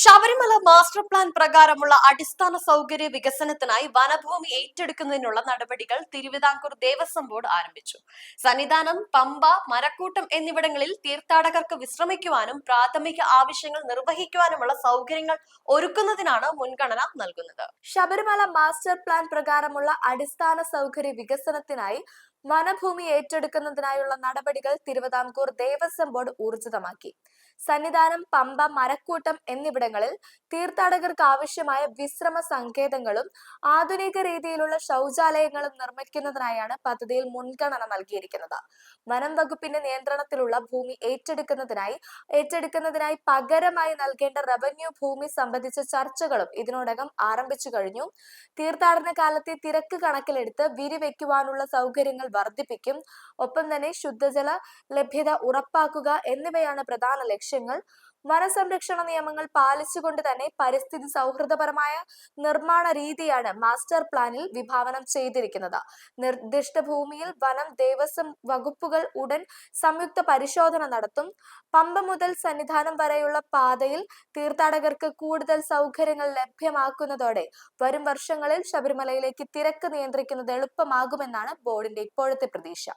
Sabarimala master plan പ്രകാരമുള്ള അടിസ്ഥാന സൗകര്യ വികസനത്തിനായി വനഭൂമി ഏറ്റെടുക്കുന്നതിനുള്ള നടപടികൾ തിരുവിതാംകൂർ ദേവസ്വം ബോർഡ് ആരംഭിച്ചു. സന്നിധാനം പമ്പ മരക്കൂട്ടം എന്നിവിടങ്ങളിൽ തീർത്ഥാടകർക്ക് വിശ്രമിക്കുവാനും പ്രാഥമിക ആവശ്യങ്ങൾ നിർവഹിക്കുവാനുമുള്ള സൗകര്യങ്ങൾ ഒരുക്കുന്നതിനാണ് മുൻഗണന നൽകുന്നത്. ശബരിമല മാസ്റ്റർ പ്ലാൻ പ്രകാരമുള്ള അടിസ്ഥാന സൗകര്യ വികസനത്തിനായി വനഭൂമി ഏറ്റെടുക്കുന്നതിനായുള്ള നടപടികൾ തിരുവിതാംകൂർ ദേവസ്വം ബോർഡ് ഊർജിതമാക്കി. സന്നിധാനം പമ്പ മരക്കൂട്ടം എന്നിവിടങ്ങളിൽ തീർത്ഥാടകർക്ക് ആവശ്യമായ വിശ്രമ സങ്കേതങ്ങളും ആധുനിക രീതിയിലുള്ള ശൗചാലയങ്ങളും നിർമ്മിക്കുന്നതിനായാണ് പദ്ധതിയിൽ മുൻഗണന നൽകിയിരിക്കുന്നത്. വനം വകുപ്പിന്റെ നിയന്ത്രണത്തിലുള്ള ഭൂമി ഏറ്റെടുക്കുന്നതിനായി ഏറ്റെടുക്കുന്നതിനായി പകരമായി നൽകേണ്ട റവന്യൂ ഭൂമി സംബന്ധിച്ച ചർച്ചകളും ഇതിനോടകം ആരംഭിച്ചു കഴിഞ്ഞു. തീർത്ഥാടന കാലത്തെ തിരക്ക് കണക്കിലെടുത്ത് വിരിവെക്കുവാനുള്ള സൗകര്യങ്ങൾ വർദ്ധിപ്പിക്കും. ഒപ്പം തന്നെ ശുദ്ധജല ലഭ്യത ഉറപ്പാക്കുക എന്നിവയാണ് പ്രധാന ലക്ഷ്യങ്ങൾ വനസംരക്ഷണ നിയമങ്ങൾ പാലിച്ചുകൊണ്ട് തന്നെ പരിസ്ഥിതി സൗഹൃദപരമായ നിർമ്മാണ രീതിയാണ് മാസ്റ്റർ പ്ലാനിൽ വിഭാവനം ചെയ്തിരിക്കുന്നത്. നിർദ്ദിഷ്ട ഭൂമിയിൽ വനം ദേവസ്വം വകുപ്പുകൾ ഉടൻ സംയുക്ത പരിശോധന നടത്തും. പമ്പ മുതൽ സന്നിധാനം വരെയുള്ള പാതയിൽ തീർത്ഥാടകർക്ക് കൂടുതൽ സൗകര്യങ്ങൾ ലഭ്യമാക്കുന്നതോടെ വരും വർഷങ്ങളിൽ ശബരിമലയിലേക്ക് തിരക്ക് നിയന്ത്രിക്കുന്നത് എളുപ്പമാകുമെന്നാണ് ബോർഡിന്റെ ഇപ്പോഴത്തെ പ്രതീക്ഷ.